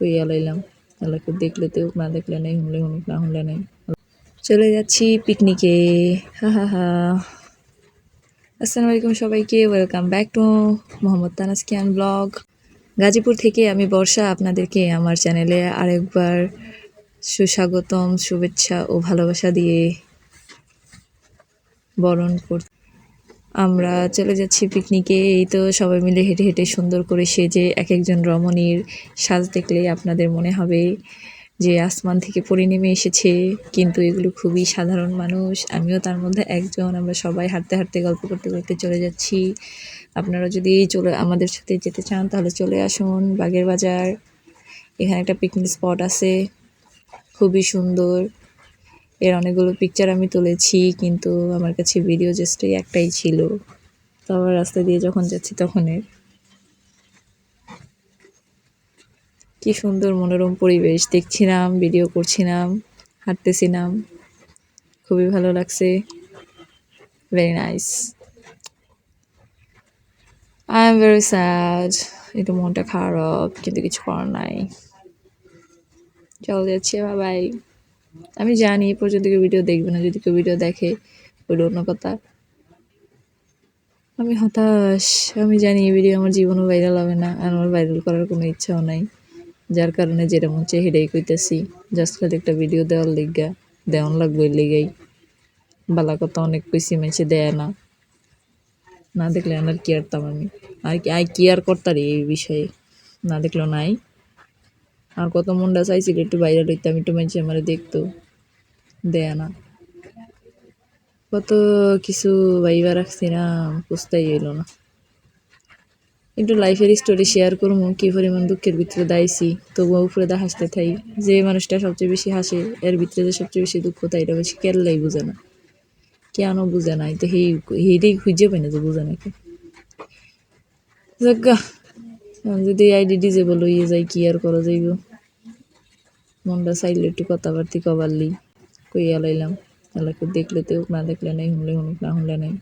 কইয়া লাইলাম আল্লাহকে দেখলে তো, না দেখলে নেই শুনলে শুনুক না শুনলে নেই। চলে যাচ্ছি পিকনিকে হা হা হা। আসসালামু আলাইকুম সবাইকে ওয়েলকাম ব্যাক টু মোহাম্মদ তানাসকিয়ান ব্লগ গাজীপুর থেকে আমি বর্ষা, আপনাদেরকে আমার চ্যানেলে আরেকবার সুস্বাগতম, শুভেচ্ছা ও ভালোবাসা দিয়ে বরণ কর আমরা চলে যাচ্ছি পিকনিকে এই তো সবাই মিলে হেঁটে হেঁটে সুন্দর করে সেজে এক একজন রমণীর সাজ দেখলে আপনাদের মনে হবে যে আসমান থেকে পড়ে নেমে এসেছে। কিন্তু এগুলো খুবই সাধারণ মানুষ। আমিও তার মধ্যে একজন। আমরা সবাই হাঁটতে হাঁটতে গল্প করতে করতে চলে যাচ্ছি। আপনারা যদি চলে আমাদের সাথে যেতে চান তাহলে চলে আসুন বাগের বাজার এখানে একটা পিকনিক স্পট আছে। খুবই সুন্দর। এর অনেকগুলো পিকচার আমি তুলেছি, কিন্তু আমার কাছে ভিডিও জাস্ট একটাই ছিল। তো আবার রাস্তা দিয়ে যখন যাচ্ছি তখন এর। কি সুন্দর মনোরম পরিবেশ, দেখছিলাম ভিডিও করছিলাম, হাঁটতেছিলাম। খুবই ভালো লাগছে। Very nice I am very sad একটু মনটা খারাপ, কিন্তু কিছু করার নাই। চল যাচ্ছি বাবাই আমি জানি, এ পর্যন্ত কেউ ভিডিও দেখবে না। যদি কেউ ভিডিও দেখে, ওইটা অন্য কথা। আমি হতাশ। আমি জানি, এই ভিডিও আমার জীবনও ভাইরাল হবে না, আর আমার ভাইরাল করার কোনো ইচ্ছাও নাই। যার কারণে যেটা মন চাই হেডেই কইতেছি জাস্ট খালি একটা ভিডিও দেওয়ার লিগা, দেওয়ান লাগবে এর লিগাই। বালা কথা, অনেক কইছি মেছে দেয় না। না দেখলে আর কি আরতাম আমি? আর কি আই কি আর করতারি এই বিষয়ে? না দেখল নাই। আর কত মনটা চাইছিল একটু বাইরে লইতাম একটু মেছে আমার দেখতো। দেয় না। কত কিছু ভাইবা রাখছিলাম পুস্তাই এলো না। একটু লাইফের স্টোরি শেয়ার করব কি পরিমাণ দুঃখের ভিতরে দাইছি তবুও উপরে দা হাসতে থাই। যে মানুষটা সবচেয়ে বেশি হাসে, এর ভিতরে যে সবচেয়ে বেশি দুঃখ তাই এটা বেশি কেরলাই বুঝে না। কেন বুঝে নাই তো হি হিটাই খুঁজে পাই না যে বুঝে নাকি। যাজ্ঞা যদি আইডি ডিজেবল হইয়ে যায়, কি আর করা যাইব? মনটা চাইলে একটু কথাবার্তি কবার লি। কইয়া লাইলাম আল্লাহকে দেখলে তো না দেখলে নাই শুনলে শুনুক না শুনলে নেই।